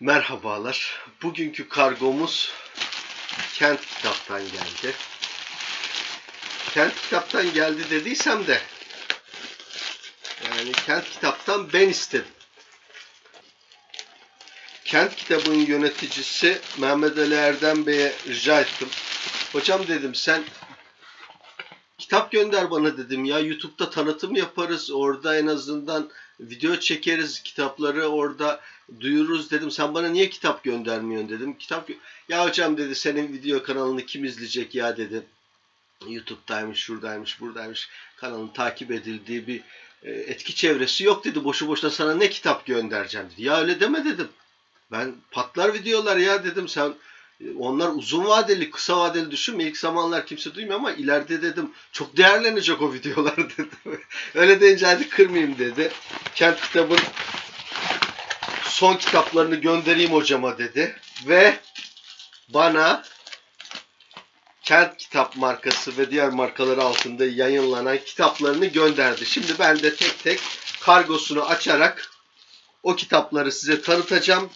Merhabalar. Bugünkü kargomuz Kent Kitap'tan geldi. Kent Kitap'tan geldi dediysem de yani Kent Kitap'tan ben istedim. Kent Kitabı'nın yöneticisi Mehmet Ali Erdem Bey'e rica ettim. Hocam dedim sen gönder bana dedim ya. YouTube'da tanıtım yaparız. Orada en azından video çekeriz. Kitapları orada duyururuz dedim. Sen bana niye kitap göndermiyorsun dedim. Kitap ya hocam dedi senin video kanalını kim izleyecek ya dedi. YouTube'daymış şuradaymış buradaymış. Kanalın takip edildiği bir e, etki çevresi yok dedi. Boşu boşuna sana ne kitap göndereceğim dedi. Ya öyle deme dedim. Ben patlar videolar ya dedim. Sen onlar uzun vadeli, kısa vadeli düşünme. İlk zamanlar kimse duymuyor ama ileride dedim çok değerlenecek o videolar dedim. Öyle deyince hadi kırmayayım dedi. Kent kitabın son kitaplarını göndereyim hocama dedi. Ve bana Kent Kitap markası ve diğer markaları altında yayınlanan kitaplarını gönderdi. Şimdi ben de tek tek kargosunu açarak o kitapları size tanıtacağım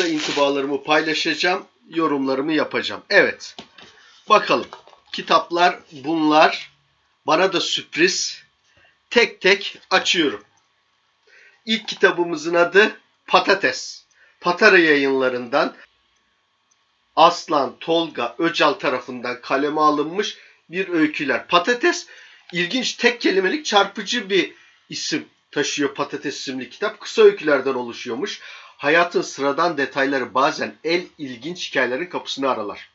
kısa intibalarımı paylaşacağım, yorumlarımı yapacağım. Evet. Bakalım. Kitaplar bunlar. Bana da sürpriz. Tek tek açıyorum. İlk kitabımızın adı Patates. Patara yayınlarından Aslan Tolga Öcal tarafından kaleme alınmış bir öyküler. Patates ilginç tek kelimelik çarpıcı bir isim taşıyor Patates isimli kitap. Kısa öykülerden oluşuyormuş hayatın sıradan detayları bazen el ilginç hikayelerin kapısını aralar.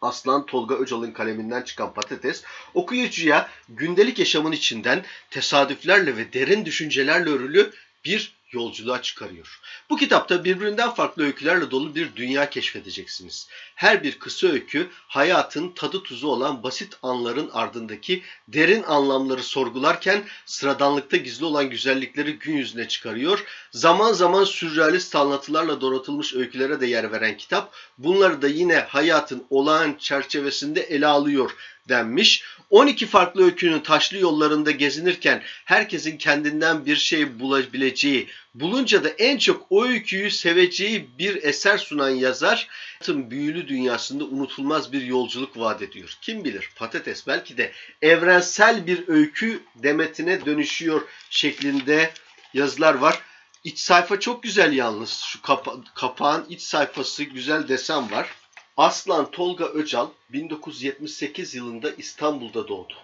Aslan Tolga Öcal'ın kaleminden çıkan Patates, okuyucuya gündelik yaşamın içinden tesadüflerle ve derin düşüncelerle örülü bir yolculuğa çıkarıyor. Bu kitapta birbirinden farklı öykülerle dolu bir dünya keşfedeceksiniz. Her bir kısa öykü hayatın tadı tuzu olan basit anların ardındaki derin anlamları sorgularken sıradanlıkta gizli olan güzellikleri gün yüzüne çıkarıyor. Zaman zaman sürrealist anlatılarla donatılmış öykülere de yer veren kitap bunları da yine hayatın olağan çerçevesinde ele alıyor denmiş. 12 farklı öykünün taşlı yollarında gezinirken herkesin kendinden bir şey bulabileceği, bulunca da en çok o öyküyü seveceği bir eser sunan yazar, hayatın büyülü dünyasında unutulmaz bir yolculuk vaat ediyor. Kim bilir patates belki de evrensel bir öykü demetine dönüşüyor şeklinde yazılar var. İç sayfa çok güzel yalnız. Şu kapa- kapağın iç sayfası güzel desen var. Aslan Tolga Öcal 1978 yılında İstanbul'da doğdu.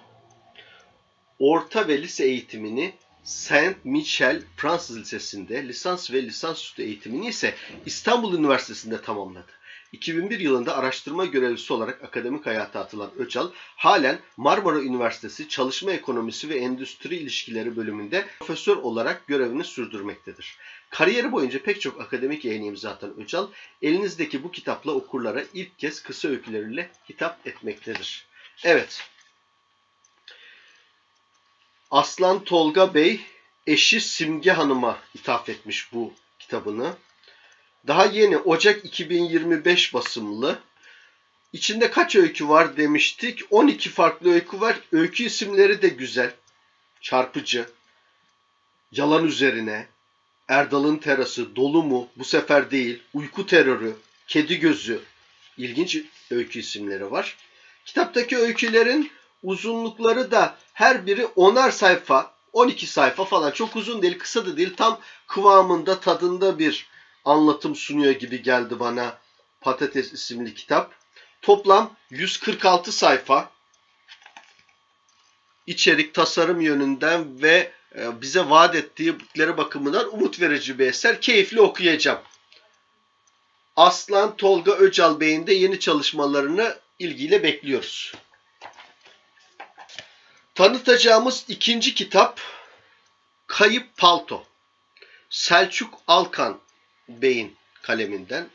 Orta ve lise eğitimini Saint Michel Fransız Lisesi'nde, lisans ve lisansüstü eğitimini ise İstanbul Üniversitesi'nde tamamladı. 2001 yılında araştırma görevlisi olarak akademik hayata atılan Öcal, halen Marmara Üniversitesi Çalışma Ekonomisi ve Endüstri İlişkileri bölümünde profesör olarak görevini sürdürmektedir. Kariyeri boyunca pek çok akademik yayın imza atan Öcal, elinizdeki bu kitapla okurlara ilk kez kısa öyküleriyle hitap etmektedir. Evet. Aslan Tolga Bey eşi Simge Hanım'a ithaf etmiş bu kitabını. Daha yeni Ocak 2025 basımlı. İçinde kaç öykü var demiştik. 12 farklı öykü var. Öykü isimleri de güzel. Çarpıcı. Yalan üzerine. Erdal'ın terası, dolu mu, bu sefer değil, uyku terörü, kedi gözü, ilginç öykü isimleri var. Kitaptaki öykülerin uzunlukları da her biri onar sayfa, 12 sayfa falan çok uzun değil, kısa da değil, tam kıvamında, tadında bir anlatım sunuyor gibi geldi bana Patates isimli kitap. Toplam 146 sayfa. İçerik, tasarım yönünden ve e, bize vaat ettiği bakımından umut verici bir eser. Keyifli okuyacağım. Aslan Tolga Öcal Bey'in de yeni çalışmalarını ilgiyle bekliyoruz. Tanıtacağımız ikinci kitap Kayıp Palto. Selçuk Alkan Bey'in kaleminden.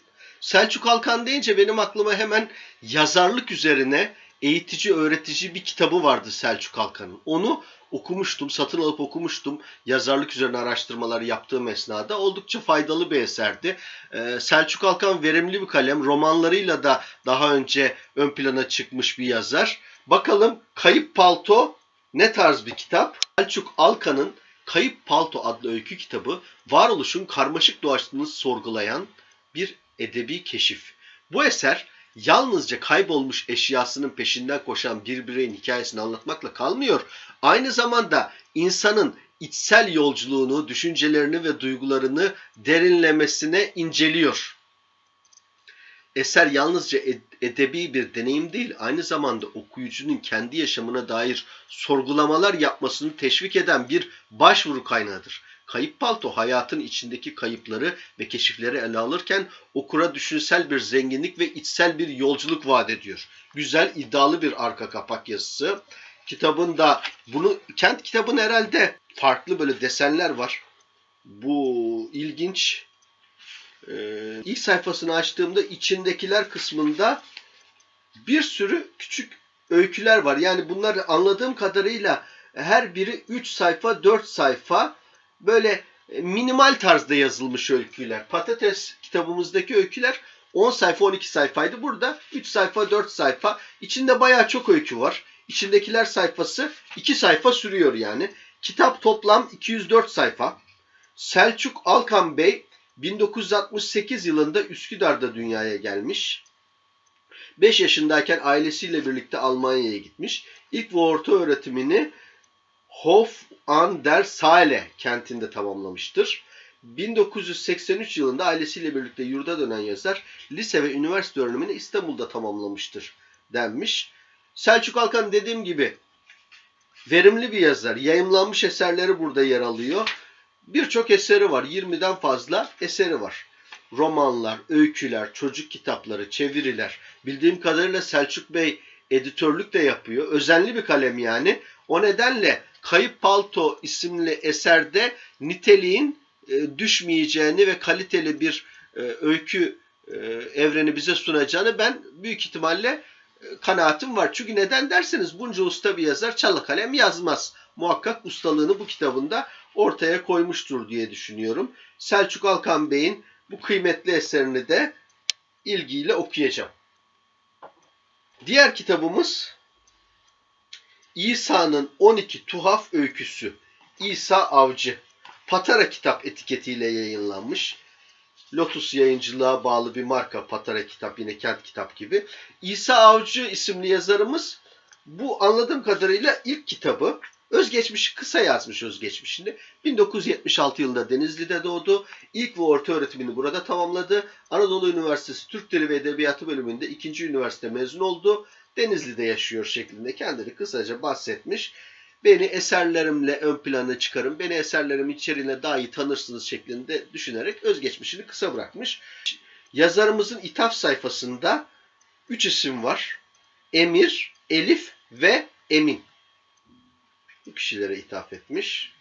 Selçuk Alkan deyince benim aklıma hemen yazarlık üzerine eğitici, öğretici bir kitabı vardı Selçuk Alkan'ın. Onu okumuştum, satın alıp okumuştum. Yazarlık üzerine araştırmalar yaptığım esnada oldukça faydalı bir eserdi. Ee, Selçuk Alkan verimli bir kalem. Romanlarıyla da daha önce ön plana çıkmış bir yazar. Bakalım Kayıp Palto ne tarz bir kitap? Selçuk Alkan'ın Kayıp Palto adlı öykü kitabı varoluşun karmaşık doğasını sorgulayan bir edebi keşif. Bu eser yalnızca kaybolmuş eşyasının peşinden koşan bir bireyin hikayesini anlatmakla kalmıyor. Aynı zamanda insanın içsel yolculuğunu, düşüncelerini ve duygularını derinlemesine inceliyor. Eser yalnızca ed- edebi bir deneyim değil, aynı zamanda okuyucunun kendi yaşamına dair sorgulamalar yapmasını teşvik eden bir başvuru kaynağıdır. Kayıp Palto hayatın içindeki kayıpları ve keşifleri ele alırken okura düşünsel bir zenginlik ve içsel bir yolculuk vaat ediyor. Güzel, iddialı bir arka kapak yazısı. Kitabında bunu kent kitabın herhalde farklı böyle desenler var. Bu ilginç. Ee, ilk sayfasını açtığımda içindekiler kısmında bir sürü küçük öyküler var. Yani bunlar anladığım kadarıyla her biri 3 sayfa, 4 sayfa böyle e, minimal tarzda yazılmış öyküler. Patates kitabımızdaki öyküler 10 sayfa, 12 sayfaydı. Burada 3 sayfa, 4 sayfa. İçinde bayağı çok öykü var. İçindekiler sayfası 2 sayfa sürüyor yani. Kitap toplam 204 sayfa. Selçuk Alkan Bey 1968 yılında Üsküdar'da dünyaya gelmiş. 5 yaşındayken ailesiyle birlikte Almanya'ya gitmiş. İlk ve orta öğretimini Hof an der Saale kentinde tamamlamıştır. 1983 yılında ailesiyle birlikte yurda dönen yazar lise ve üniversite öğrenimini İstanbul'da tamamlamıştır denmiş. Selçuk Alkan dediğim gibi verimli bir yazar. Yayımlanmış eserleri burada yer alıyor. Birçok eseri var. 20'den fazla eseri var. Romanlar, öyküler, çocuk kitapları, çeviriler. Bildiğim kadarıyla Selçuk Bey editörlük de yapıyor. Özenli bir kalem yani. O nedenle Kayıp Palto isimli eserde niteliğin e, düşmeyeceğini ve kaliteli bir e, öykü e, evreni bize sunacağını ben büyük ihtimalle kanaatim var. Çünkü neden derseniz bunca usta bir yazar çalı kalem yazmaz. Muhakkak ustalığını bu kitabında ortaya koymuştur diye düşünüyorum. Selçuk Alkan Bey'in bu kıymetli eserini de ilgiyle okuyacağım. Diğer kitabımız İsa'nın 12 tuhaf öyküsü. İsa Avcı. Patara kitap etiketiyle yayınlanmış. Lotus yayıncılığa bağlı bir marka Patara kitap yine kent kitap gibi. İsa Avcı isimli yazarımız bu anladığım kadarıyla ilk kitabı özgeçmişi kısa yazmış özgeçmişini. 1976 yılında Denizli'de doğdu. İlk ve orta öğretimini burada tamamladı. Anadolu Üniversitesi Türk Dili ve Edebiyatı bölümünde ikinci üniversite mezun oldu. Denizli'de yaşıyor şeklinde kendini kısaca bahsetmiş. Beni eserlerimle ön plana çıkarın, beni eserlerim içeriğine daha iyi tanırsınız şeklinde düşünerek özgeçmişini kısa bırakmış. Yazarımızın ithaf sayfasında 3 isim var. Emir, Elif ve Emin. Bu kişilere ithaf etmiş.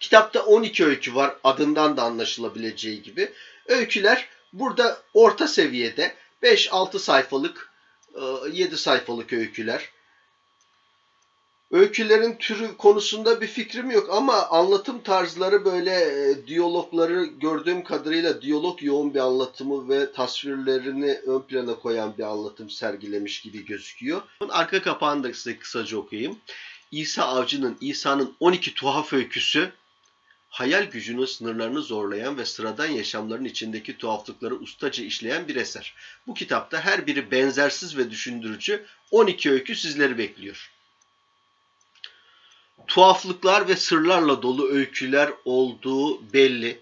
Kitapta 12 öykü var adından da anlaşılabileceği gibi. Öyküler burada orta seviyede 5-6 sayfalık 7 sayfalık öyküler. Öykülerin türü konusunda bir fikrim yok ama anlatım tarzları böyle e, diyalogları gördüğüm kadarıyla diyalog yoğun bir anlatımı ve tasvirlerini ön plana koyan bir anlatım sergilemiş gibi gözüküyor. Arka kapağını da size kısaca okuyayım. İsa Avcı'nın İsa'nın 12 tuhaf öyküsü hayal gücünün sınırlarını zorlayan ve sıradan yaşamların içindeki tuhaflıkları ustaca işleyen bir eser. Bu kitapta her biri benzersiz ve düşündürücü 12 öykü sizleri bekliyor. Tuhaflıklar ve sırlarla dolu öyküler olduğu belli.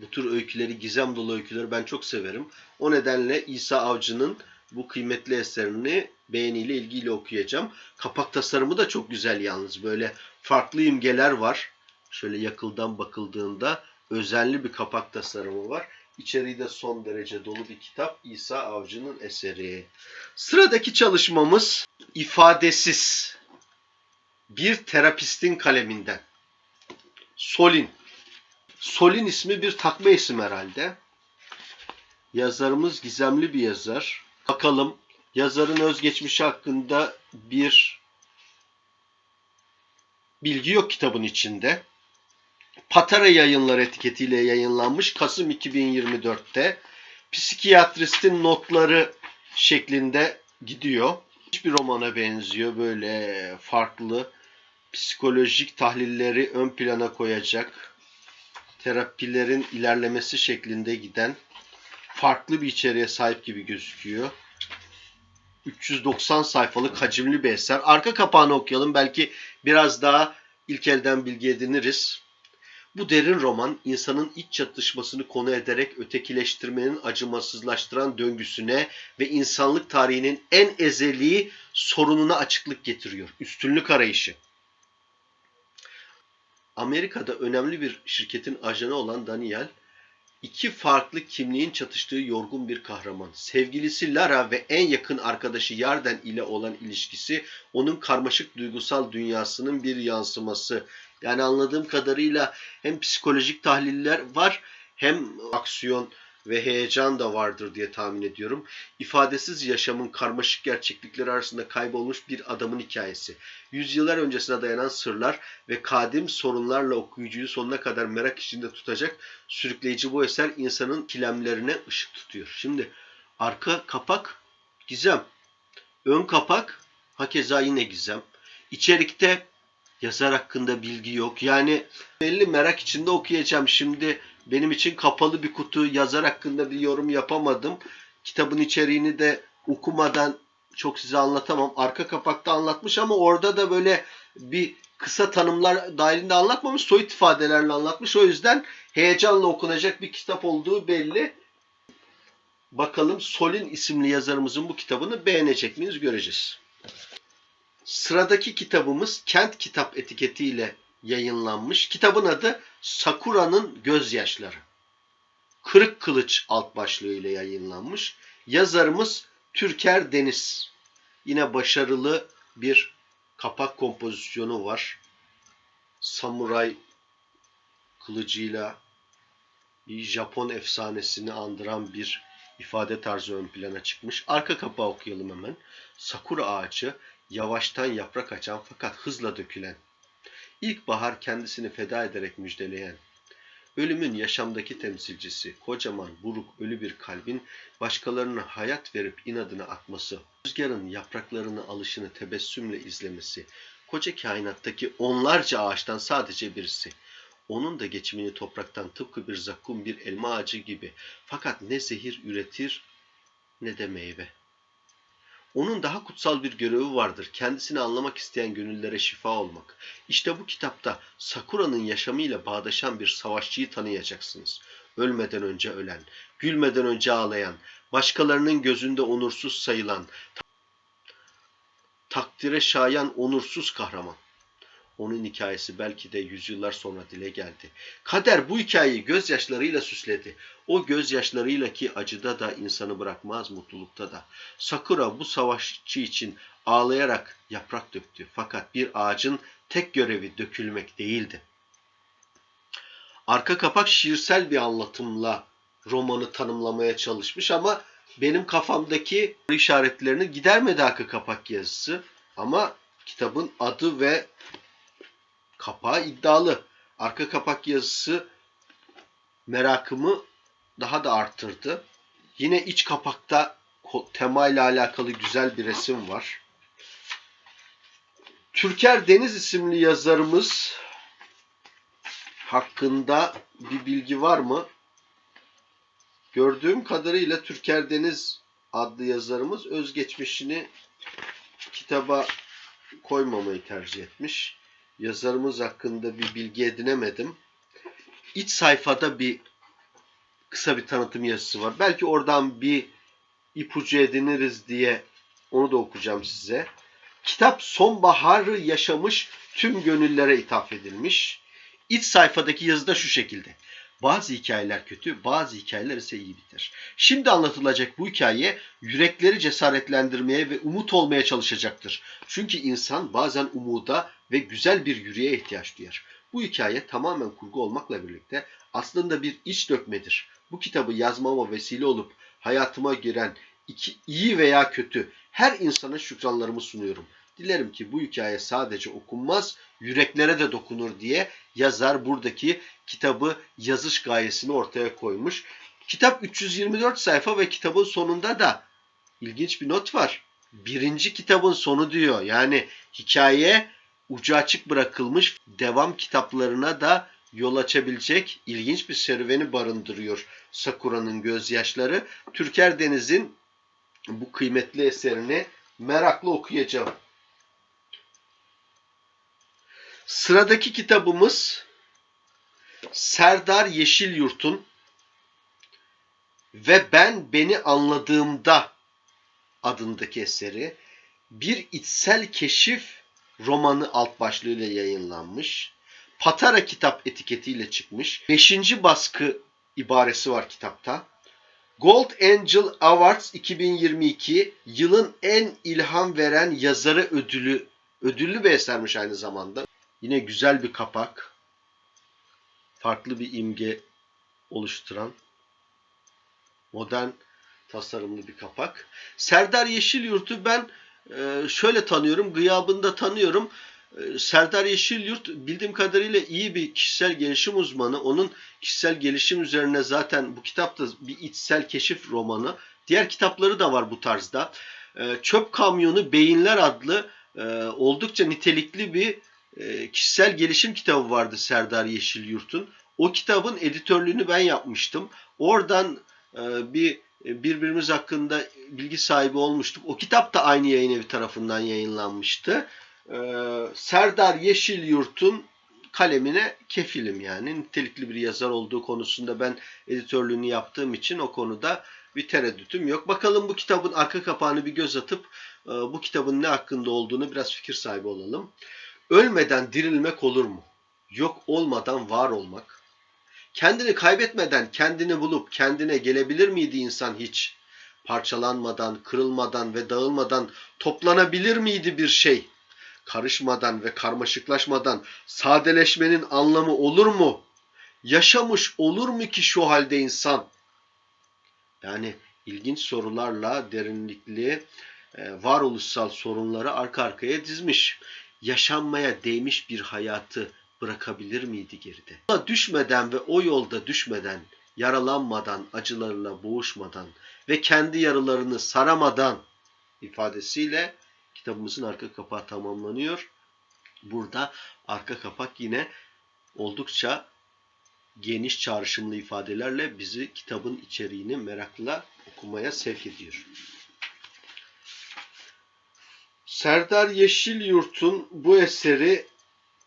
Bu tür öyküleri, gizem dolu öyküleri ben çok severim. O nedenle İsa Avcı'nın bu kıymetli eserini beğeniyle ilgiyle okuyacağım. Kapak tasarımı da çok güzel yalnız. Böyle farklı imgeler var. Şöyle yakıldan bakıldığında özenli bir kapak tasarımı var. İçeriği de son derece dolu bir kitap. İsa Avcı'nın eseri. Sıradaki çalışmamız ifadesiz. Bir terapistin kaleminden. Solin. Solin ismi bir takma isim herhalde. Yazarımız gizemli bir yazar. Bakalım yazarın özgeçmişi hakkında bir bilgi yok kitabın içinde. Patara Yayınlar etiketiyle yayınlanmış Kasım 2024'te. Psikiyatristin notları şeklinde gidiyor. Hiçbir romana benziyor böyle farklı psikolojik tahlilleri ön plana koyacak, terapilerin ilerlemesi şeklinde giden farklı bir içeriğe sahip gibi gözüküyor. 390 sayfalık hacimli bir eser. Arka kapağını okuyalım. Belki biraz daha ilk elden bilgi ediniriz. Bu derin roman insanın iç çatışmasını konu ederek ötekileştirmenin acımasızlaştıran döngüsüne ve insanlık tarihinin en ezeli sorununa açıklık getiriyor. Üstünlük arayışı. Amerika'da önemli bir şirketin ajanı olan Daniel, iki farklı kimliğin çatıştığı yorgun bir kahraman. Sevgilisi Lara ve en yakın arkadaşı Yarden ile olan ilişkisi onun karmaşık duygusal dünyasının bir yansıması. Yani anladığım kadarıyla hem psikolojik tahliller var hem aksiyon ve heyecan da vardır diye tahmin ediyorum. İfadesiz yaşamın karmaşık gerçeklikleri arasında kaybolmuş bir adamın hikayesi. Yüzyıllar öncesine dayanan sırlar ve kadim sorunlarla okuyucuyu sonuna kadar merak içinde tutacak sürükleyici bu eser insanın kilemlerine ışık tutuyor. Şimdi arka kapak gizem. Ön kapak hakeza yine gizem. İçerikte yazar hakkında bilgi yok. Yani belli merak içinde okuyacağım. Şimdi benim için kapalı bir kutu yazar hakkında bir yorum yapamadım. Kitabın içeriğini de okumadan çok size anlatamam. Arka kapakta anlatmış ama orada da böyle bir kısa tanımlar dahilinde anlatmamış. Soyut ifadelerle anlatmış. O yüzden heyecanla okunacak bir kitap olduğu belli. Bakalım Solin isimli yazarımızın bu kitabını beğenecek miyiz göreceğiz. Sıradaki kitabımız Kent Kitap etiketiyle yayınlanmış. Kitabın adı Sakura'nın Gözyaşları. Kırık Kılıç alt başlığıyla yayınlanmış. Yazarımız Türker Deniz. Yine başarılı bir kapak kompozisyonu var. Samuray kılıcıyla bir Japon efsanesini andıran bir ifade tarzı ön plana çıkmış. Arka kapağı okuyalım hemen. Sakura ağacı yavaştan yaprak açan fakat hızla dökülen. İlkbahar kendisini feda ederek müjdeleyen. Ölümün yaşamdaki temsilcisi, kocaman, buruk, ölü bir kalbin başkalarına hayat verip inadına atması, rüzgarın yapraklarını alışını tebessümle izlemesi, koca kainattaki onlarca ağaçtan sadece birisi. Onun da geçimini topraktan tıpkı bir zakkum bir elma ağacı gibi fakat ne zehir üretir ne de meyve. Onun daha kutsal bir görevi vardır. Kendisini anlamak isteyen gönüllere şifa olmak. İşte bu kitapta Sakura'nın yaşamıyla bağdaşan bir savaşçıyı tanıyacaksınız. Ölmeden önce ölen, gülmeden önce ağlayan, başkalarının gözünde onursuz sayılan, takdire şayan onursuz kahraman. Onun hikayesi belki de yüzyıllar sonra dile geldi. Kader bu hikayeyi gözyaşlarıyla süsledi. O gözyaşlarıyla ki acıda da insanı bırakmaz, mutlulukta da. Sakura bu savaşçı için ağlayarak yaprak döktü. Fakat bir ağacın tek görevi dökülmek değildi. Arka kapak şiirsel bir anlatımla romanı tanımlamaya çalışmış ama benim kafamdaki işaretlerini gidermedi arka kapak yazısı. Ama kitabın adı ve kapağı iddialı. Arka kapak yazısı merakımı daha da arttırdı. Yine iç kapakta temayla alakalı güzel bir resim var. Türker Deniz isimli yazarımız hakkında bir bilgi var mı? Gördüğüm kadarıyla Türker Deniz adlı yazarımız özgeçmişini kitaba koymamayı tercih etmiş yazarımız hakkında bir bilgi edinemedim. İç sayfada bir kısa bir tanıtım yazısı var. Belki oradan bir ipucu ediniriz diye onu da okuyacağım size. Kitap sonbaharı yaşamış tüm gönüllere ithaf edilmiş. İç sayfadaki yazıda şu şekilde. Bazı hikayeler kötü, bazı hikayeler ise iyi biter. Şimdi anlatılacak bu hikaye yürekleri cesaretlendirmeye ve umut olmaya çalışacaktır. Çünkü insan bazen umuda ve güzel bir yüreğe ihtiyaç duyar. Bu hikaye tamamen kurgu olmakla birlikte aslında bir iç dökmedir. Bu kitabı yazmama vesile olup hayatıma giren iki, iyi veya kötü her insana şükranlarımı sunuyorum. Dilerim ki bu hikaye sadece okunmaz, yüreklere de dokunur diye yazar buradaki kitabı yazış gayesini ortaya koymuş. Kitap 324 sayfa ve kitabın sonunda da ilginç bir not var. Birinci kitabın sonu diyor. Yani hikaye ucu açık bırakılmış devam kitaplarına da yol açabilecek ilginç bir serüveni barındırıyor Sakura'nın gözyaşları. Türker Deniz'in bu kıymetli eserini merakla okuyacağım. Sıradaki kitabımız Serdar Yeşilyurt'un ve Ben Beni Anladığımda adındaki eseri bir içsel keşif romanı alt başlığıyla yayınlanmış. Patara kitap etiketiyle çıkmış. Beşinci baskı ibaresi var kitapta. Gold Angel Awards 2022 yılın en ilham veren yazarı ödülü ödüllü bir esermiş aynı zamanda. Yine güzel bir kapak. Farklı bir imge oluşturan modern tasarımlı bir kapak. Serdar Yeşilyurt'u ben şöyle tanıyorum, gıyabında tanıyorum. E, Serdar Yeşilyurt bildiğim kadarıyla iyi bir kişisel gelişim uzmanı. Onun kişisel gelişim üzerine zaten bu kitap da bir içsel keşif romanı. Diğer kitapları da var bu tarzda. E, Çöp Kamyonu Beyinler adlı e, oldukça nitelikli bir e, kişisel gelişim kitabı vardı Serdar Yeşilyurt'un. O kitabın editörlüğünü ben yapmıştım. Oradan e, bir birbirimiz hakkında bilgi sahibi olmuştuk. O kitap da aynı yayın evi tarafından yayınlanmıştı. E, Serdar Yeşilyurt'un kalemine kefilim yani. Nitelikli bir yazar olduğu konusunda ben editörlüğünü yaptığım için o konuda bir tereddütüm yok. Bakalım bu kitabın arka kapağını bir göz atıp e, bu kitabın ne hakkında olduğunu biraz fikir sahibi olalım. Ölmeden dirilmek olur mu? Yok olmadan var olmak. Kendini kaybetmeden kendini bulup kendine gelebilir miydi insan hiç? Parçalanmadan, kırılmadan ve dağılmadan toplanabilir miydi bir şey? Karışmadan ve karmaşıklaşmadan sadeleşmenin anlamı olur mu? Yaşamış olur mu ki şu halde insan? Yani ilginç sorularla derinlikli e, varoluşsal sorunları arka arkaya dizmiş. Yaşanmaya değmiş bir hayatı bırakabilir miydi geride? Yola düşmeden ve o yolda düşmeden, yaralanmadan, acılarla boğuşmadan ve kendi yaralarını saramadan ifadesiyle kitabımızın arka kapağı tamamlanıyor. Burada arka kapak yine oldukça geniş çağrışımlı ifadelerle bizi kitabın içeriğini merakla okumaya sevk ediyor. Serdar Yeşilyurt'un bu eseri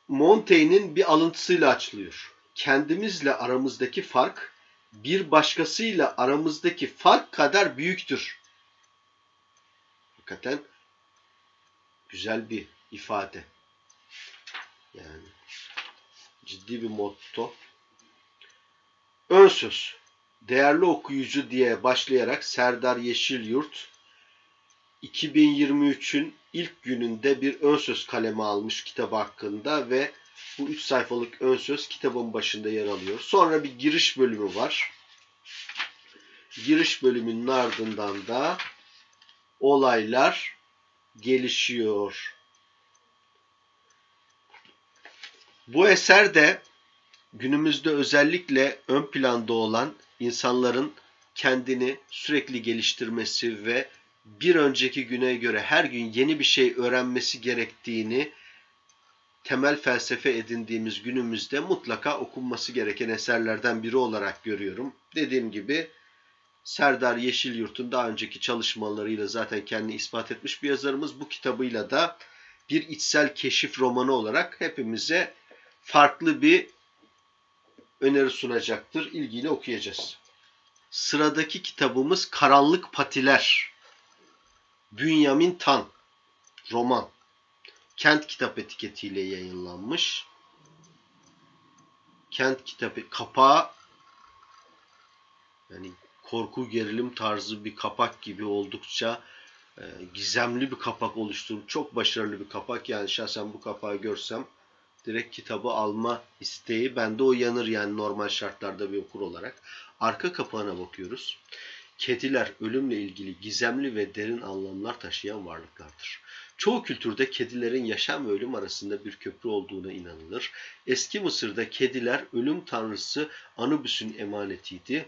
Montaigne'in bir alıntısıyla açılıyor. Kendimizle aramızdaki fark bir başkasıyla aramızdaki fark kadar büyüktür. Hakikaten güzel bir ifade. Yani ciddi bir motto. Ön söz. Değerli okuyucu diye başlayarak Serdar Yeşilyurt 2023'ün ilk gününde bir ön söz kaleme almış kitap hakkında ve bu 3 sayfalık ön söz kitabın başında yer alıyor. Sonra bir giriş bölümü var. Giriş bölümünün ardından da olaylar gelişiyor. Bu eser de günümüzde özellikle ön planda olan insanların kendini sürekli geliştirmesi ve bir önceki güne göre her gün yeni bir şey öğrenmesi gerektiğini temel felsefe edindiğimiz günümüzde mutlaka okunması gereken eserlerden biri olarak görüyorum. Dediğim gibi Serdar Yeşilyurt'un daha önceki çalışmalarıyla zaten kendini ispat etmiş bir yazarımız. Bu kitabıyla da bir içsel keşif romanı olarak hepimize farklı bir öneri sunacaktır. İlgiyle okuyacağız. Sıradaki kitabımız Karanlık Patiler. Bünyamin Tan roman. Kent kitap etiketiyle yayınlanmış. Kent kitabı kapağı yani korku gerilim tarzı bir kapak gibi oldukça e, gizemli bir kapak oluşturup çok başarılı bir kapak. Yani şahsen bu kapağı görsem direkt kitabı alma isteği bende uyanır yani normal şartlarda bir okur olarak. Arka kapağına bakıyoruz. Kediler ölümle ilgili gizemli ve derin anlamlar taşıyan varlıklardır. Çoğu kültürde kedilerin yaşam ve ölüm arasında bir köprü olduğuna inanılır. Eski Mısır'da kediler ölüm tanrısı Anubis'in emanetiydi.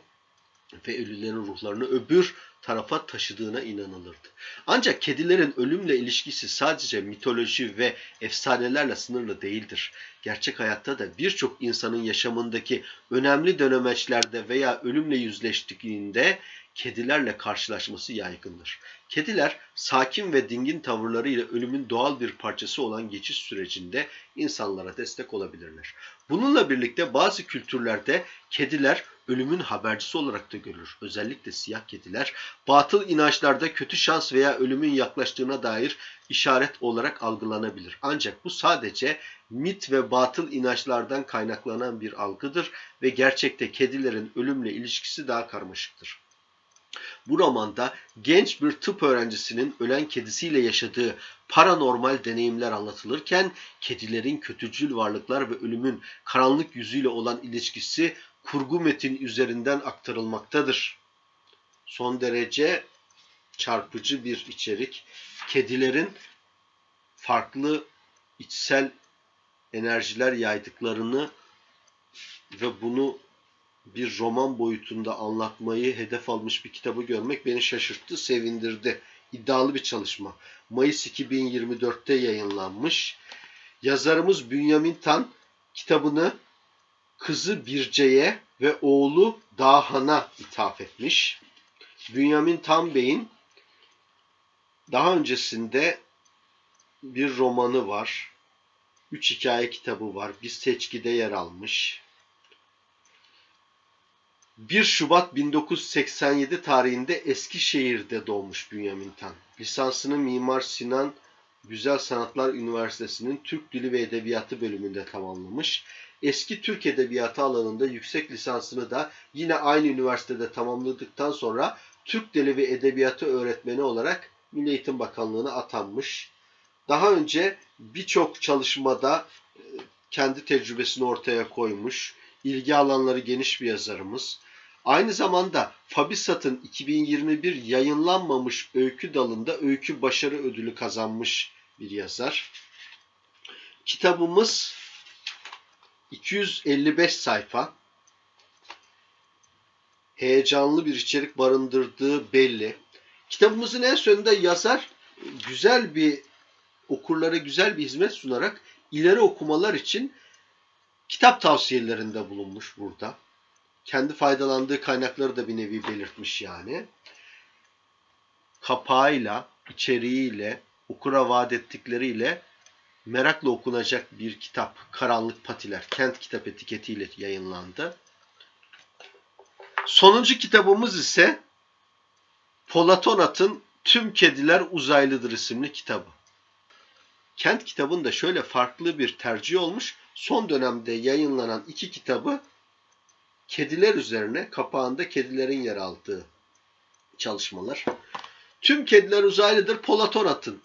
ve ölülerin ruhlarını öbür tarafa taşıdığına inanılırdı. Ancak kedilerin ölümle ilişkisi sadece mitoloji ve efsanelerle sınırlı değildir. Gerçek hayatta da birçok insanın yaşamındaki önemli dönemeçlerde veya ölümle yüzleştiğinde kedilerle karşılaşması yaygındır. Kediler sakin ve dingin tavırlarıyla ölümün doğal bir parçası olan geçiş sürecinde insanlara destek olabilirler. Bununla birlikte bazı kültürlerde kediler ölümün habercisi olarak da görülür. Özellikle siyah kediler batıl inançlarda kötü şans veya ölümün yaklaştığına dair işaret olarak algılanabilir. Ancak bu sadece mit ve batıl inançlardan kaynaklanan bir algıdır ve gerçekte kedilerin ölümle ilişkisi daha karmaşıktır. Bu romanda genç bir tıp öğrencisinin ölen kedisiyle yaşadığı paranormal deneyimler anlatılırken kedilerin kötücül varlıklar ve ölümün karanlık yüzüyle olan ilişkisi kurgu metin üzerinden aktarılmaktadır. Son derece çarpıcı bir içerik. Kedilerin farklı içsel enerjiler yaydıklarını ve bunu bir roman boyutunda anlatmayı hedef almış bir kitabı görmek beni şaşırttı, sevindirdi. İddialı bir çalışma. Mayıs 2024'te yayınlanmış. Yazarımız Bünyamin Tan kitabını kızı Birce'ye ve oğlu Dahan'a ithaf etmiş. Bünyamin Tan Bey'in daha öncesinde bir romanı var. Üç hikaye kitabı var. Bir seçkide yer almış. 1 Şubat 1987 tarihinde Eskişehir'de doğmuş Bünyamin Tan. Lisansını Mimar Sinan Güzel Sanatlar Üniversitesi'nin Türk Dili ve Edebiyatı bölümünde tamamlamış. Eski Türk Edebiyatı alanında yüksek lisansını da yine aynı üniversitede tamamladıktan sonra Türk Dili ve Edebiyatı öğretmeni olarak Milli Eğitim Bakanlığı'na atanmış. Daha önce birçok çalışmada e, kendi tecrübesini ortaya koymuş. İlgi alanları geniş bir yazarımız. Aynı zamanda Fabisat'ın 2021 yayınlanmamış öykü dalında öykü başarı ödülü kazanmış bir yazar. Kitabımız 255 sayfa. Heyecanlı bir içerik barındırdığı belli. Kitabımızın en sonunda yazar güzel bir okurlara güzel bir hizmet sunarak ileri okumalar için kitap tavsiyelerinde bulunmuş burada. Kendi faydalandığı kaynakları da bir nevi belirtmiş yani. Kapağıyla, içeriğiyle, okura vaat ettikleriyle merakla okunacak bir kitap. Karanlık Patiler, Kent Kitap etiketiyle yayınlandı. Sonuncu kitabımız ise Polatonat'ın Tüm Kediler Uzaylıdır isimli kitabı. Kent kitabında şöyle farklı bir tercih olmuş. Son dönemde yayınlanan iki kitabı kediler üzerine kapağında kedilerin yer aldığı çalışmalar. Tüm kediler uzaylıdır Polatonat'ın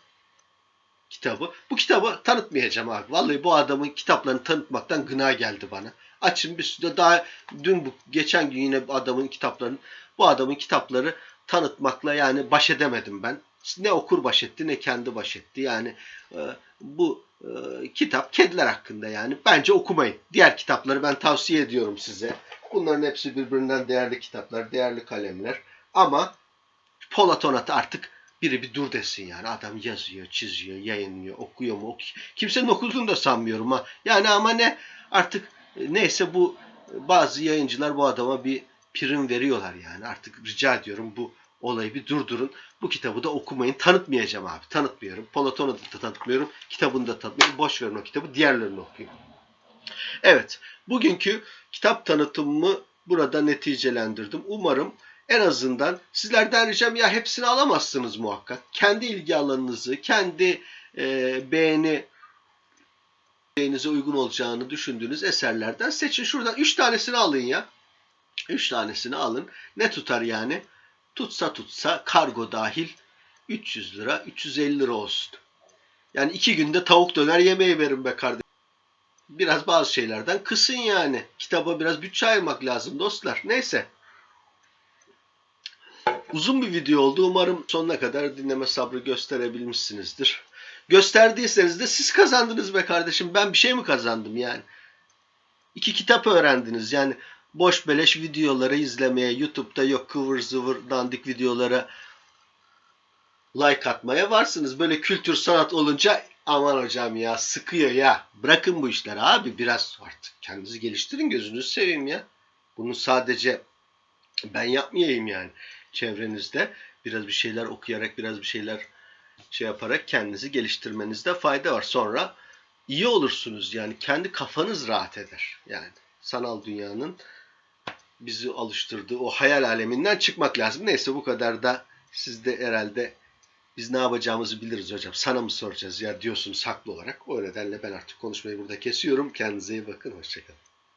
kitabı. Bu kitabı tanıtmayacağım abi. Vallahi bu adamın kitaplarını tanıtmaktan gına geldi bana. Açın bir sürü daha dün bu geçen gün yine bu adamın kitaplarını bu adamın kitapları tanıtmakla yani baş edemedim ben. Ne okur baş etti ne kendi baş etti. Yani e, bu e, kitap kediler hakkında yani. Bence okumayın. Diğer kitapları ben tavsiye ediyorum size. Bunların hepsi birbirinden değerli kitaplar, değerli kalemler. Ama Polatonat artık biri bir dur desin yani. Adam yazıyor, çiziyor, yayınlıyor, okuyor mu? Ok Kimsenin okuduğunu da sanmıyorum ha. Yani ama ne artık e, neyse bu bazı yayıncılar bu adama bir prim veriyorlar yani. Artık rica ediyorum bu olayı bir durdurun. Bu kitabı da okumayın. Tanıtmayacağım abi. Tanıtmıyorum. Polatonat'ı da tanıtmıyorum. Kitabını da tanıtmıyorum. Boş verin o kitabı. Diğerlerini okuyun. Evet. Bugünkü kitap tanıtımımı burada neticelendirdim. Umarım en azından sizlerden ricam ya hepsini alamazsınız muhakkak. Kendi ilgi alanınızı, kendi e, beğeni beğeninize uygun olacağını düşündüğünüz eserlerden seçin. Şuradan 3 tanesini alın ya. 3 tanesini alın. Ne tutar yani? Tutsa tutsa kargo dahil 300 lira, 350 lira olsun. Yani iki günde tavuk döner yemeği verin be kardeşim. Biraz bazı şeylerden kısın yani. Kitaba biraz bütçe ayırmak lazım dostlar. Neyse. Uzun bir video oldu. Umarım sonuna kadar dinleme sabrı gösterebilmişsinizdir. Gösterdiyseniz de siz kazandınız be kardeşim. Ben bir şey mi kazandım yani? İki kitap öğrendiniz. Yani boş beleş videoları izlemeye, YouTube'da yok kıvır zıvır dandik videolara like atmaya varsınız. Böyle kültür sanat olunca aman hocam ya sıkıyor ya. Bırakın bu işleri abi biraz artık kendinizi geliştirin gözünüzü seveyim ya. Bunu sadece ben yapmayayım yani. Çevrenizde biraz bir şeyler okuyarak biraz bir şeyler şey yaparak kendinizi geliştirmenizde fayda var. Sonra iyi olursunuz yani kendi kafanız rahat eder. Yani sanal dünyanın bizi alıştırdığı o hayal aleminden çıkmak lazım. Neyse bu kadar da siz de herhalde biz ne yapacağımızı biliriz hocam. Sana mı soracağız ya diyorsunuz haklı olarak. O nedenle ben artık konuşmayı burada kesiyorum. Kendinize iyi bakın. Hoşçakalın.